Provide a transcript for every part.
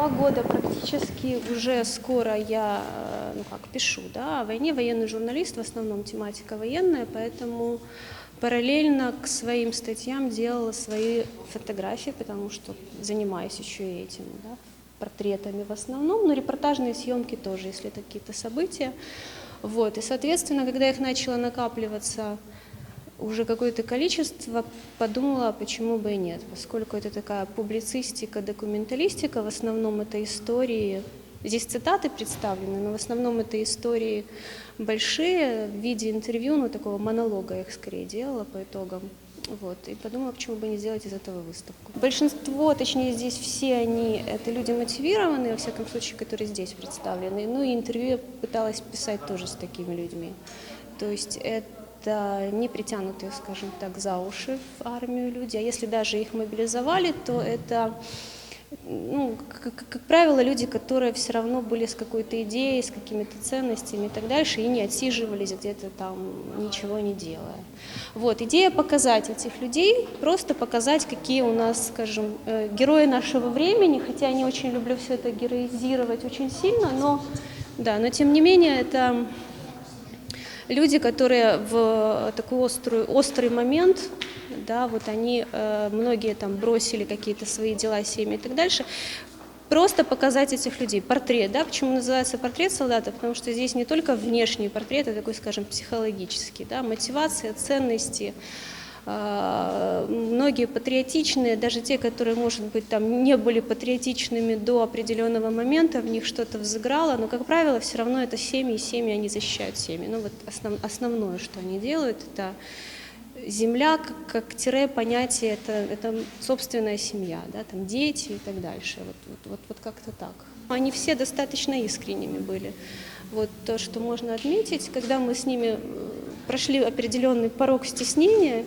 Два года практически уже скоро я, э, ну как, пишу, да, о войне, военный журналист, в основном тематика военная, поэтому параллельно к своим статьям делала свои фотографии, потому что занимаюсь еще и этим, да, портретами в основном, но репортажные съемки тоже, если это какие-то события. Вот, и, соответственно, когда их начало накапливаться уже какое-то количество, подумала, почему бы и нет, поскольку это такая публицистика, документалистика, в основном это истории, здесь цитаты представлены, но в основном это истории большие в виде интервью, ну такого монолога я их скорее делала по итогам. Вот, и подумала, почему бы не сделать из этого выставку. Большинство, точнее здесь все они, это люди мотивированные, во всяком случае, которые здесь представлены. Ну и интервью я пыталась писать тоже с такими людьми. То есть это не притянутые, скажем так, за уши в армию люди, а если даже их мобилизовали, то это ну, как, как- как правило, люди, которые все равно были с какой-то идеей, с какими-то ценностями и так дальше, и не отсиживались где-то там, ничего не делая. Вот, идея показать этих людей, просто показать, какие у нас, скажем, э, герои нашего времени, хотя я не очень люблю все это героизировать очень сильно, но, да, но тем не менее это люди, которые в такой острый, острый момент, да, вот они, э, многие там бросили какие-то свои дела, семьи и так дальше, просто показать этих людей. Портрет, да, почему называется портрет солдата? Потому что здесь не только внешний портрет, а такой, скажем, психологический, да, мотивация, ценности, Многие патриотичные, даже те, которые, может быть, там не были патриотичными до определенного момента, в них что-то взыграло, но, как правило, все равно это семьи, и семьи, они защищают семьи. Ну вот основ- основное, что они делают, это земля как, как тире понятие, это, это собственная семья, да, там дети и так дальше, вот, вот, вот, вот как-то так. Они все достаточно искренними были. Вот то, что можно отметить, когда мы с ними э, прошли определенный порог стеснения,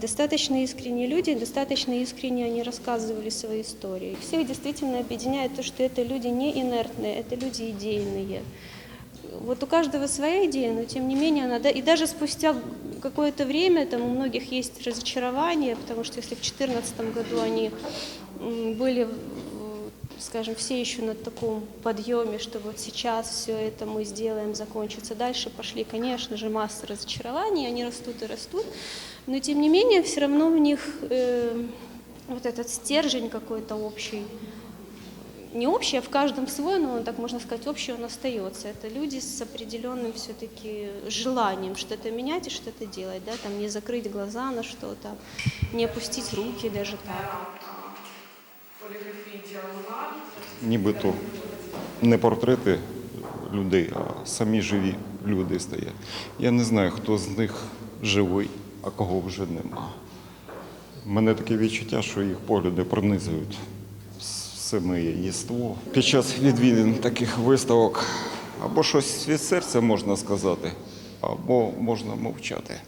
достаточно искренние люди, достаточно искренне они рассказывали свои истории. Всех действительно объединяет то, что это люди не инертные, это люди идейные. Вот у каждого своя идея, но тем не менее она, и даже спустя какое-то время там у многих есть разочарование, потому что если в 2014 году они были, скажем, все еще на таком подъеме, что вот сейчас все это мы сделаем, закончится, дальше пошли, конечно же, масса разочарований, они растут и растут, но тем не менее все равно в них э, вот этот стержень какой-то общий, не общий, а в каждом свой, но так можно сказать, общий он остается. Это люди с определенным все-таки желанием что-то менять и что-то делать, да, там не закрыть глаза на что-то, не опустить руки даже так. Нібито не портрети людей, а самі живі люди стоять. Я не знаю, хто з них живий, а кого вже нема. Мене таке відчуття, що їх погляди пронизують все моє єство. Під час відвідин таких виставок або щось від серця можна сказати, або можна мовчати.